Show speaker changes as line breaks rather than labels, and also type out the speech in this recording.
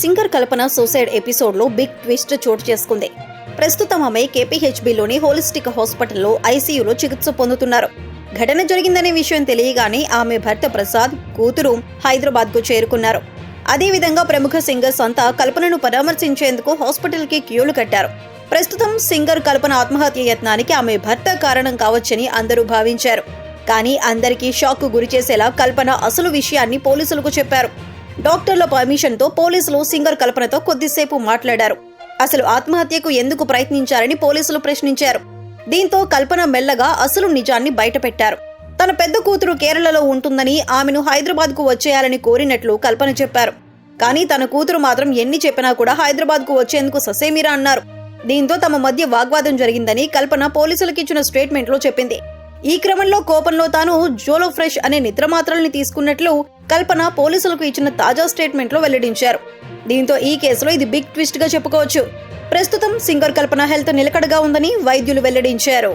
Singer Kalpana suicide ఎపిసోడ్లో big twist చోటు చేసుకుంది. ప్రస్తుతం ఆమె కేపీహెచ్బిలోని హోలిస్టిక్ హాస్పిటల్లో ఐసీయూలో చికిత్స పొందుతున్నారు. ఘటన జరిగిందనే విషయం తెలియగానే ఆమె భర్త ప్రసాద్ కూతురు హైదరాబాద్కు చేరుకున్నారు. అదేవిధంగా ప్రముఖ సింగర్స్ అంతా కల్పనను పరామర్శించేందుకు హాస్పిటల్కి క్యూలు కట్టారు. ప్రస్తుతం సింగర్ కల్పన ఆత్మహత్య యత్నానికి ఆమె భర్త కారణం కావచ్చని అందరూ భావించారు. కానీ అందరికీ షాక్ గురిచేసేలా కల్పన అసలు విషయాన్ని పోలీసులకు చెప్పారు. డాక్టర్ల పర్మిషన్తో పోలీసులు సింగర్ కల్పనతో కొద్దిసేపు మాట్లాడారు. అసలు ఆత్మహత్యకు ఎందుకు ప్రయత్నించారని పోలీసులు ప్రశ్నించారు. దీంతో కల్పన మెల్లగా అసలు నిజాన్ని బయటపెట్టారు. తన పెద్ద కూతురు కేరళలో ఉంటుందని ఆమెను హైదరాబాద్కు వచ్చేయాలని కోరినట్లు కల్పన చెప్పారు. కానీ తన కూతురు మాత్రం ఎన్ని చెప్పినా కూడా హైదరాబాద్కు వచ్చేందుకు ససేమిరా అన్నారు. దీంతో తమ మధ్య వాగ్వాదం జరిగిందని కల్పన పోలీసులకు ఇచ్చిన స్టేట్మెంట్లో చెప్పింది. ఈ క్రమంలో కోపంలో తాను జోలో ఫ్రెష్ అనే నిద్ర మాత్రల్ని తీసుకున్నట్లు కల్పన పోలీసులకు ఇచ్చిన తాజా స్టేట్మెంట్లో వెల్లడించారు. దీంతో ఈ కేసులో ఇది బిగ్ ట్విస్ట్గా చెప్పుకోవచ్చు. ప్రస్తుతం సింగర్ కల్పన హెల్త్ నిలకడగా ఉందని వైద్యులు వెల్లడించారు.